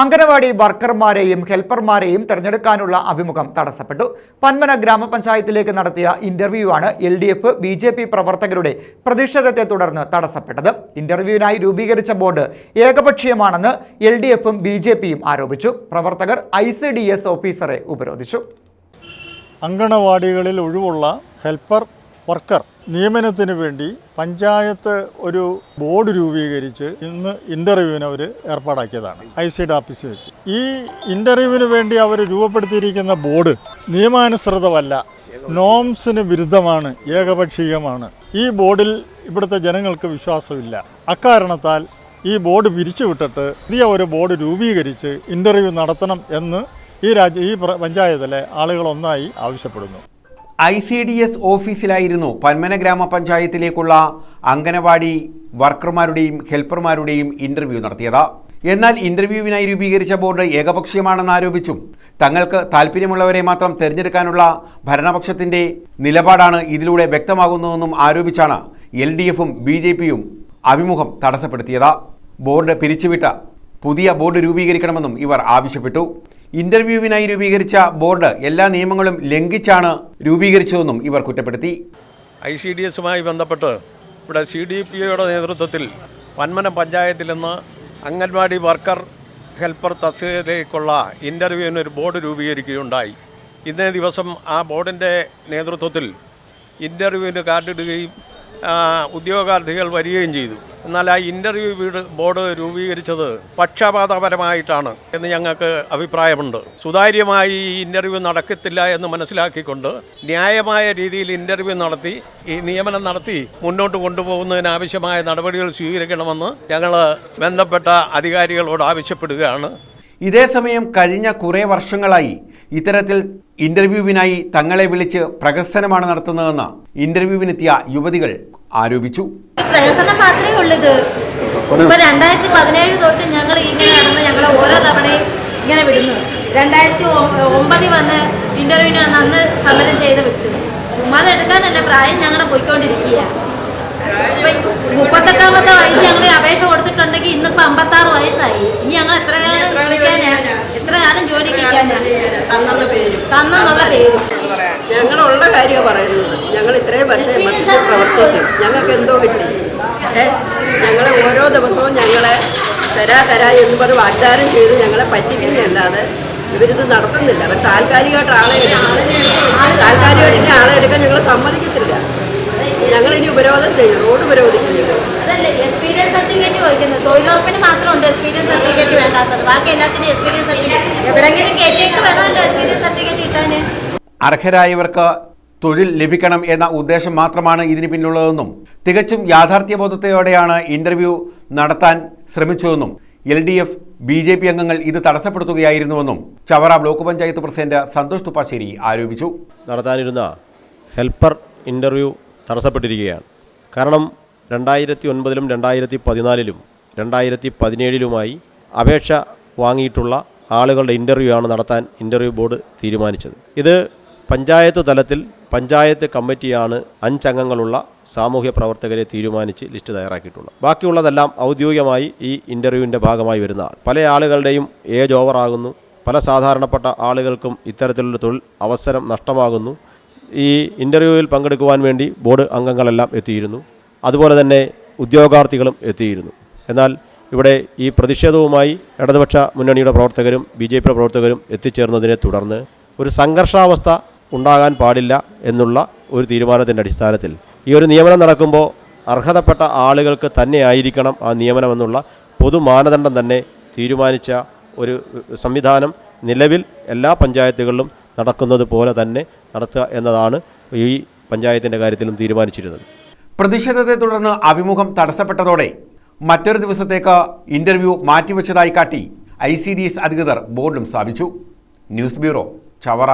അംഗനവാടി വർക്കർമാരെയും ഹെൽപ്പർമാരെയും തെരഞ്ഞെടുക്കാനുള്ള അഭിമുഖം തടസ്സപ്പെട്ടു. പന്മന ഗ്രാമപഞ്ചായത്തിലേക്ക് നടത്തിയ ഇന്റർവ്യൂ ആണ് L D F B J P പ്രവർത്തകരുടെ പ്രതിഷേധത്തെ തുടർന്ന് തടസ്സപ്പെട്ടത്. ഇന്റർവ്യൂവിനായി രൂപീകരിച്ച ബോർഡ് ഏകപക്ഷീയമാണെന്ന് എൽ ഡി എഫും ബി ജെ പിയും ആരോപിച്ചു. പ്രവർത്തകർ ഐ സി ഡി എസ് ഓഫീസറെ ഉപരോധിച്ചു. അങ്കണവാടികളിൽ ഒഴിവുള്ള ഹെൽപ്പർ വർക്കർ നിയമനത്തിന് വേണ്ടി പഞ്ചായത്ത് ഒരു ബോർഡ് രൂപീകരിച്ച് ഇന്ന് ഇന്റർവ്യൂവിന് അവർ ഏർപ്പാടാക്കിയതാണ് ഐ സിയുടെ ഓഫീസിൽ വെച്ച്. ഈ ഇന്റർവ്യൂവിന് വേണ്ടി അവർ രൂപപ്പെടുത്തിയിരിക്കുന്ന ബോർഡ് നിയമാനുസൃതമല്ല നോംസിന് വിരുദ്ധമാണ് ഏകപക്ഷീയമാണ്. ഈ ബോർഡിൽ ഇവിടുത്തെ ജനങ്ങൾക്ക് വിശ്വാസമില്ല. അക്കാരണത്താൽ ഈ ബോർഡ് പിരിച്ചുവിട്ടിട്ട് പുതിയ ഒരു ബോർഡ് രൂപീകരിച്ച് ഇന്റർവ്യൂ നടത്തണം എന്ന് ഈ രാജ്യ ഈ പഞ്ചായത്തിലെ ആളുകളൊന്നായി ആവശ്യപ്പെടുന്നു. ഐ സി ഡി എസ് ഓഫീസിലായിരുന്നു പന്മന ഗ്രാമപഞ്ചായത്തിലേക്കുള്ള അംഗനവാടി വർക്കർമാരുടെയും ഹെൽപ്പർമാരുടെയും ഇന്റർവ്യൂ നടത്തിയത്. എന്നാൽ ഇന്റർവ്യൂവിനായി രൂപീകരിച്ച ബോർഡ് ഏകപക്ഷീയമാണെന്ന് ആരോപിച്ചും തങ്ങൾക്ക് താല്പര്യമുള്ളവരെ മാത്രം തിരഞ്ഞെടുക്കാനുള്ള ഭരണപക്ഷത്തിന്റെ നിലപാടാണ് ഇതിലൂടെ വ്യക്തമാകുന്നതെന്നും ആരോപിച്ചാണ് എൽ ഡി എഫും ബി ജെ പിയും അഭിമുഖം തടസ്സപ്പെടുത്തിയത്. ബോർഡ് പിരിച്ചുവിട്ട പുതിയ ബോർഡ് രൂപീകരിക്കണമെന്നും ഇവർ ആവശ്യപ്പെട്ടു. ഇന്റർവ്യൂവിനായി രൂപീകരിച്ച ബോർഡ് എല്ലാ നിയമങ്ങളും ലംഘിച്ചാണ് രൂപീകരിച്ചതെന്നും ഇവർ കുറ്റപ്പെടുത്തി. ഐ സി ഡി എസുമായി ബന്ധപ്പെട്ട് ഇവിടെ സി ഡി പി ഒയുടെ നേതൃത്വത്തിൽ വന്മന പഞ്ചായത്തിൽ നിന്ന് അംഗൻവാടി വർക്കർ ഹെൽപ്പർ തസ്തികയിലേക്കുള്ള ഇന്റർവ്യൂവിന് ഒരു ബോർഡ് രൂപീകരിക്കുകയുണ്ടായി. ഇന്നേ ദിവസം ആ ബോർഡിന്റെ നേതൃത്വത്തിൽ ഇന്റർവ്യൂവിന് കാർഡിടുകയും ഉദ്യോഗാർത്ഥികൾ വരികയും ചെയ്തു. എന്നാൽ ആ ഇന്റർവ്യൂ വീട് ബോർഡ് രൂപീകരിച്ചത് പക്ഷപാതപരമായിട്ടാണ് എന്ന് ഞങ്ങൾക്ക് അഭിപ്രായമുണ്ട്. സുതാര്യമായി ഈ ഇന്റർവ്യൂ നടക്കത്തില്ല എന്ന് മനസ്സിലാക്കിക്കൊണ്ട് ന്യായമായ രീതിയിൽ ഇന്റർവ്യൂ നടത്തി ഈ നിയമനം നടത്തി മുന്നോട്ട് കൊണ്ടുപോകുന്നതിന് ആവശ്യമായ നടപടികൾ സ്വീകരിക്കണമെന്ന് ഞങ്ങൾ ബന്ധപ്പെട്ട അധികാരികളോട് ആവശ്യപ്പെടുകയാണ്. ഇതേസമയം കഴിഞ്ഞ കുറേ വർഷങ്ങളായി ഇത്തരത്തിൽ ഇന്റർവ്യൂവിനായി തങ്ങളെ വിളിച്ച് പ്രഹസനമാണ് നടത്തുന്നതെന്ന് ഇന്റർവ്യൂവിനെത്തിയ യുവതികൾ ആരോപിച്ചു. പ്രഹസനം മാത്രമേ ഉള്ളത് ഇപ്പൊ രണ്ടായിരത്തി പതിനേഴ് തൊട്ട് ഞങ്ങൾ ഇങ്ങനെ നടന്ന് ഞങ്ങൾ ഓരോ തവണയും ഇങ്ങനെ വിടുന്നു. രണ്ടായിരത്തി ഒമ്പതിൽ വന്ന് ഇന്റർവ്യൂവിന് വന്ന് അന്ന് സമരം ചെയ്ത് വിട്ടു. ചുമ്മാതെ എടുക്കാനല്ല പ്രായം ഞങ്ങളുടെ പോയിക്കൊണ്ടിരിക്കുക മുപ്പത്തെട്ടാമത്തെ വയസ്സ് ഞങ്ങൾ കൊടുത്തിട്ടുണ്ടെങ്കിൽ ഇന്നിപ്പോ അമ്പത്താറ് വയസ്സായി. ഇനി ഞങ്ങൾ എത്ര കാലം വിളിക്കാനാ എത്ര കാലം ജോലി തന്നെന്നുള്ള പേര്. ഞങ്ങളുള്ള കാര്യമാണ് പറയുന്നത്. ഞങ്ങൾ ഇത്രയും വർഷം എം എസ് എസ് പ്രവർത്തിച്ചു ഞങ്ങൾക്ക് എന്തോ കിട്ടി. ഏ? ഞങ്ങളെ ഓരോ ദിവസവും ഞങ്ങളെ തരാ തരാ എന്ന് പറഞ്ഞ് വാഗ്ദാനം ചെയ്ത് ഞങ്ങളെ പറ്റിക്കുന്നതല്ലാതെ ഇവരിത് നടത്തുന്നില്ല. അവർ താൽക്കാലികമായിട്ട് ആളെ താൽക്കാലികമായിട്ട് ഇനി ആളെ എടുക്കാൻ ഞങ്ങൾ സമ്മതിക്കത്തില്ല. ഞങ്ങളിനി ഉപരോധം ചെയ്യും. റോഡ് ഉപരോധിക്കുന്നില്ല. അതല്ലേ? എക്സ്പീരിയൻസ് സർട്ടിഫിക്കറ്റ് ചോദിക്കുന്നത് തൊഴിലുറപ്പിന് മാത്രമുണ്ട് എക്സ്പീരിയൻസ് സർട്ടിഫിക്കറ്റ് വേണ്ടാത്തത്? ബാക്കി എല്ലാത്തിനും എക്സ്പീരിയൻസ് സർട്ടിഫിക്കറ്റ് എവിടെങ്കിലും കയറ്റിയിട്ട് വേണമല്ലോ എക്സ്പീരിയൻസ് സർട്ടിഫിക്കറ്റ് കിട്ടാൻ അർഹരായവർക്ക് തൊഴിൽ ലഭിക്കണം എന്ന ഉദ്ദേശം മാത്രമാണ് ഇതിന് പിന്നിലുള്ളതെന്നും തികച്ചും യാഥാർത്ഥ്യബോധത്തോടെയാണ് ഇന്റർവ്യൂ നടത്താൻ ശ്രമിച്ചതെന്നും L D F B J P അംഗങ്ങൾ ഇത് തടസ്സപ്പെടുത്തുകയായിരുന്നുവെന്നും ചവറ ബ്ലോക്ക് പഞ്ചായത്ത് പ്രസിഡന്റ് സന്തോഷ് തുപ്പാശ്ശേരി ആരോപിച്ചു. നടത്താനിരുന്ന ഹെൽപ്പർ ഇന്റർവ്യൂ തടസ്സപ്പെട്ടിരിക്കുകയാണ്. കാരണം രണ്ടായിരത്തി ഒൻപതിലും രണ്ടായിരത്തി പതിനാലിലും രണ്ടായിരത്തി പതിനേഴിലുമായി അപേക്ഷ വാങ്ങിയിട്ടുള്ള ആളുകളുടെ ഇന്റർവ്യൂ ആണ് നടത്താൻ ഇന്റർവ്യൂ ബോർഡ് തീരുമാനിച്ചത്. ഇത് പഞ്ചായത്ത് തലത്തിൽ പഞ്ചായത്ത് കമ്മിറ്റിയാണ് അഞ്ചംഗങ്ങളുള്ള സാമൂഹ്യ പ്രവർത്തകരെ തീരുമാനിച്ച് ലിസ്റ്റ് തയ്യാറാക്കിയിട്ടുള്ളത്. ബാക്കിയുള്ളതെല്ലാം ഔദ്യോഗികമായി ഈ ഇന്റർവ്യൂവിന്റെ ഭാഗമായി വരുന്നതാണ് പല ആളുകളുടെയും ഏജ് ഓവറാകുന്നു പല സാധാരണപ്പെട്ട ആളുകൾക്കും ഇത്തരത്തിലുള്ള തൊഴിൽ അവസരം നഷ്ടമാകുന്നു. ഈ ഇന്റർവ്യൂവിൽ പങ്കെടുക്കുവാൻ വേണ്ടി ബോർഡ് അംഗങ്ങളെല്ലാം എത്തിയിരുന്നു. അതുപോലെ തന്നെ ഉദ്യോഗാർത്ഥികളും എത്തിയിരുന്നു. എന്നാൽ ഇവിടെ ഈ പ്രതിഷേധവുമായി ഇടതുപക്ഷ മുന്നണിയുടെ പ്രവർത്തകരും ബി ജെ പിയുടെ പ്രവർത്തകരും എത്തിച്ചേർന്നതിനെ തുടർന്ന് ഒരു സംഘർഷാവസ്ഥ ഉണ്ടാകാൻ പാടില്ല എന്നുള്ള ഒരു തീരുമാനത്തിന്റെ അടിസ്ഥാനത്തിൽ ഈ ഒരു നിയമനം നടക്കുമ്പോൾ അർഹതപ്പെട്ട ആളുകൾക്ക് തന്നെ ആയിരിക്കണം ആ നിയമനമെന്നുള്ള പൊതു മാനദണ്ഡം തന്നെ തീരുമാനിച്ച ഒരു സംവിധാനം നിലവിൽ എല്ലാ പഞ്ചായത്തുകളിലും നടക്കുന്നത് പോലെ തന്നെ നടത്തുക എന്നതാണ് ഈ പഞ്ചായത്തിന്റെ കാര്യത്തിലും തീരുമാനിച്ചിരുന്നത്. പ്രതിഷേധത്തെ തുടർന്ന് അഭിമുഖം തടസ്സപ്പെട്ടതോടെ മറ്റൊരു ദിവസത്തേക്ക് ഇന്റർവ്യൂ മാറ്റിവെച്ചതായി കാട്ടി ഐ സി ഡി എസ് അധികൃതർ ബോർഡും സ്ഥാപിച്ചു. News bureau Chavara.